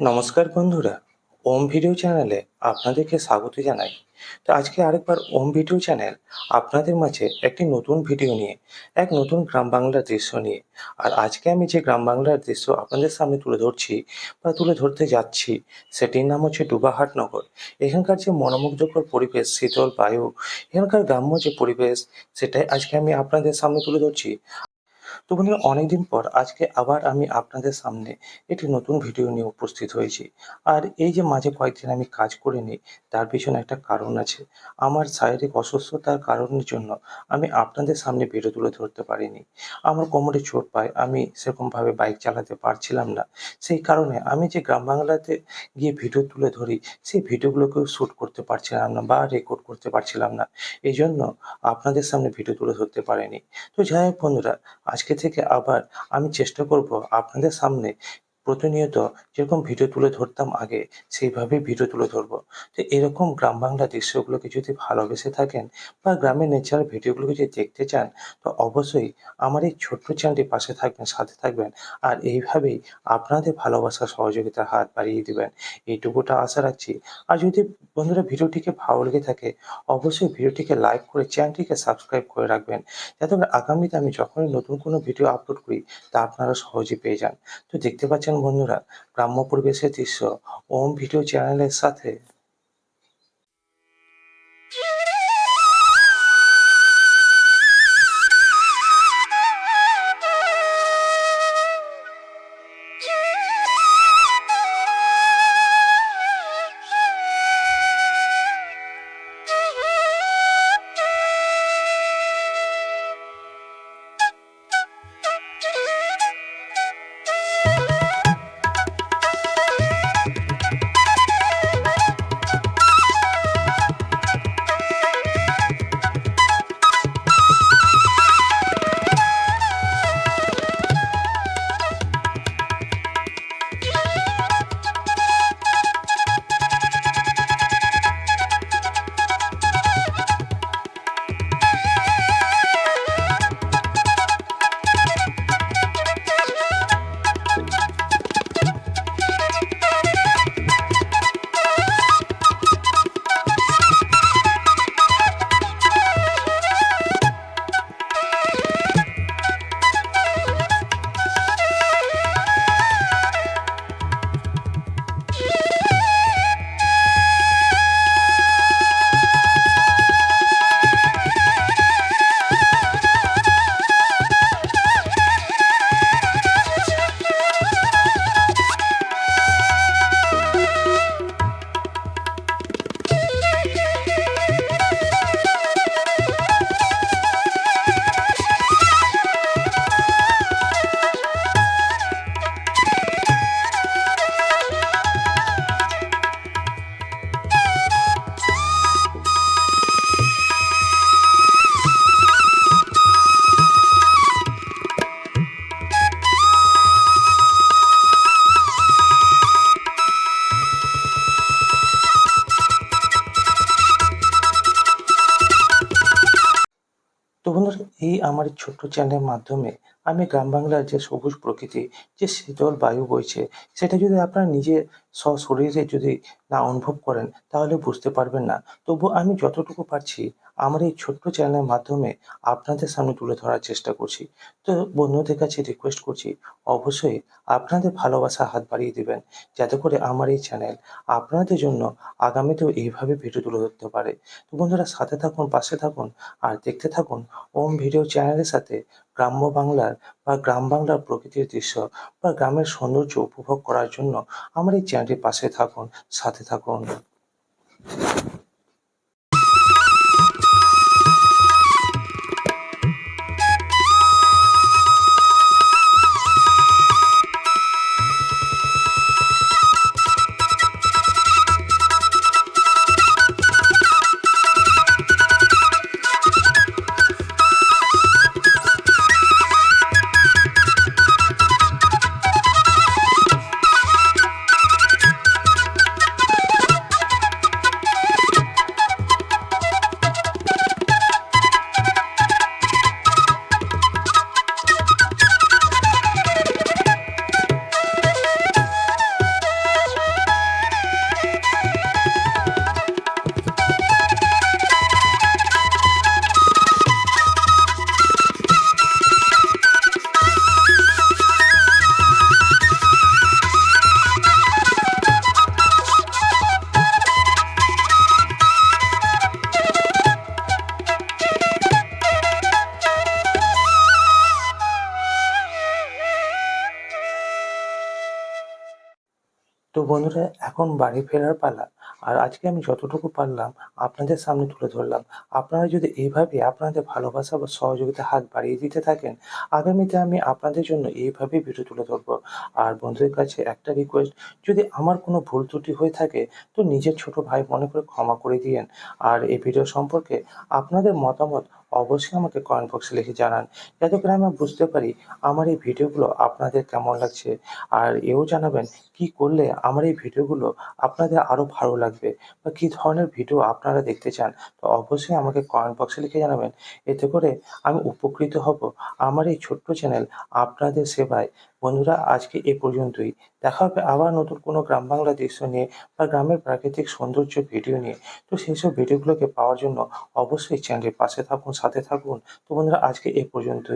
নমস্কার বন্ধুরা, ওম ভিডিও চ্যানেলে আপনাদেরকে স্বাগত জানাই। তো আজকে আরেকবার ওম ভিডিও চ্যানেল আপনাদের মাঝে একটি নতুন ভিডিও নিয়ে, এক নতুন গ্রাম বাংলার দৃশ্য নিয়ে। আর আজকে আমি যে গ্রাম বাংলার দৃশ্য আপনাদের সামনে তুলে ধরছি বা তুলে ধরতে যাচ্ছি, সেটির নাম হচ্ছে ডুবাহাট নগর। এখানকার যে মনোমুগ্ধকর পরিবেশ, শীতল বায়ু, এখানকার গ্রাম্য যে পরিবেশ, সেটাই আজকে আমি আপনাদের সামনে তুলে ধরছি। তো বন্ধুরা, অনেকদিন পর আজকে আবার আমি আপনাদের সামনে একটি নতুন ভিডিও নিয়ে উপস্থিত হয়েছি। আর এই যে মাঝে কয়েকদিন আমি কাজ করে নিই, তার পিছনে একটা কারণ আছে। আমার শারীরিক অসুস্থতার কারণের জন্য আমি আপনাদের সামনে ভিডিও তুলে ধরতে পারিনি। আমার কোমরে চোট পায়, আমি সেরকমভাবে বাইক চালাতে পারছিলাম না। সেই কারণে আমি যে গ্রাম বাংলাতে গিয়ে ভিডিও তুলে ধরি, সেই ভিডিওগুলোকেও শ্যুট করতে পারছিলাম না বা রেকর্ড করতে পারছিলাম না। এই জন্য আপনাদের সামনে ভিডিও তুলে ধরতে পারিনি। তো যাই হোক বন্ধুরা, আজকে থেকে আবার আমি চেষ্টা করব আপনাদের সামনে প্রতিনিয়ত যেরকম ভিডিও তুলে ধরতাম আগে, সেইভাবেই ভিডিও তুলে ধরবো। তো এরকম গ্রাম বাংলা দৃশ্যগুলোকে যদি ভালোবেসে থাকেন বা গ্রামের নেচার ভিডিওগুলোকে যদি দেখতে চান, তো অবশ্যই আমার এই ছোট্ট চ্যানেলটির পাশে থাকবেন, সাথে থাকবেন আর এইভাবেই আপনাদের ভালোবাসা সহযোগিতার হাত বাড়িয়ে দিবেন। এইটুকুটা আশা রাখছি। আর যদি বন্ধুরা ভিডিওটিকে ভালো লেগে থাকে, অবশ্যই ভিডিওটিকে লাইক করে চ্যানেলটিকে সাবস্ক্রাইব করে রাখবেন। যাতে আগামীতে আমি যখনই নতুন কোনো ভিডিও আপলোড করি, তা আপনারা সহজেই পেয়ে যান। তো দেখতে পাচ্ছেন বন্ধুরা গ্রাম্য পরিবেশের দৃশ্য। ওম ভিডিও চ্যানেলের সাথে তো বন্ধুরা, এই আমার ছোট্ট চ্যানেলের মাধ্যমে আমি গ্রাম বাংলার যে সবুজ প্রকৃতি, যে শীতল বায়ু বইছে, সেটা যদি আপনারা নিজে সশরীরে যদি না অনুভব করেন, তাহলে বুঝতে পারবেন না। তবু আমি যতটুকু পারছি আমার এই ছোট্ট চ্যানেলের মাধ্যমে আপনাদের সামনে তুলে ধরার চেষ্টা করছি। তো বন্ধুদের কাছে রিকোয়েস্ট করছি, অবশ্যই আপনাদের ভালোবাসা হাত বাড়িয়ে দিবেন, যাতে করে আমার এই চ্যানেল আপনাদের জন্য আগামীতেও এইভাবে ভিডিও তুলে ধরতে পারে। তো বন্ধুরা সাথে থাকুন, পাশে থাকুন, আর দেখতে থাকুন ওম ভিডিও চ্যানেলের সাথে গ্রাম্য বাংলার বা গ্রাম বাংলার প্রকৃতির দৃশ্য বা গ্রামের সৌন্দর্য উপভোগ করার জন্য আমার এই চ্যানেলটির পাশে থাকুন, সাথে থাকুন। তো বন্ধুরা, এখন বাড়ি ফেরার পালা আর আজকে আমি যতটুকু পারলাম আপনাদের সামনে তুলে ধরলাম। আপনারা যদি এইভাবে আপনাদের ভালোবাসা বা সহযোগিতা হাত বাড়িয়ে দিতে থাকেন, আগামীতে আমি আপনাদের জন্য এইভাবেই ভিডিও তুলে ধরবো। আর বন্ধুদের কাছে একটা রিকোয়েস্ট যদি আমার কোনো ভুল ত্রুটি হয়ে থাকে, তো নিজের ছোট ভাই মনে করে ক্ষমা করে দিয়েন। আর এই ভিডিও সম্পর্কে আপনাদের মতামত অবশ্যই আমাকে কমেন্ট বক্সে লিখে জানান, যাতে করে আমি বুঝতে পারি আমার এই ভিডিওগুলো আপনাদের কেমন লাগছে। আর এও জানাবেন কি করলে আমার এই ভিডিওগুলো আপনাদের আরও ভালো লাগবে বা কী ধরনের ভিডিও আপনারা দেখতে চান। তো অবশ্যই আমাকে কমেন্ট বক্সে লিখে জানাবেন। এতে করে আমি উপকৃত হব। আমার এই ছোট্ট চ্যানেল আপনাদের সেবায়। বন্ধুরা, আজকে এ পর্যন্তই। দেখা হবে আবার নতুন কোনো গ্রাম বাংলা দৃশ্য নিয়ে বা গ্রামের প্রাকৃতিক সৌন্দর্য ভিডিও নিয়ে। তো সেই সব ভিডিওগুলোকে পাওয়ার জন্য অবশ্যই চ্যানেলের পাশে থাকুন, সাথে থাকুন। তো বন্ধুরা, আজকে এ পর্যন্তই।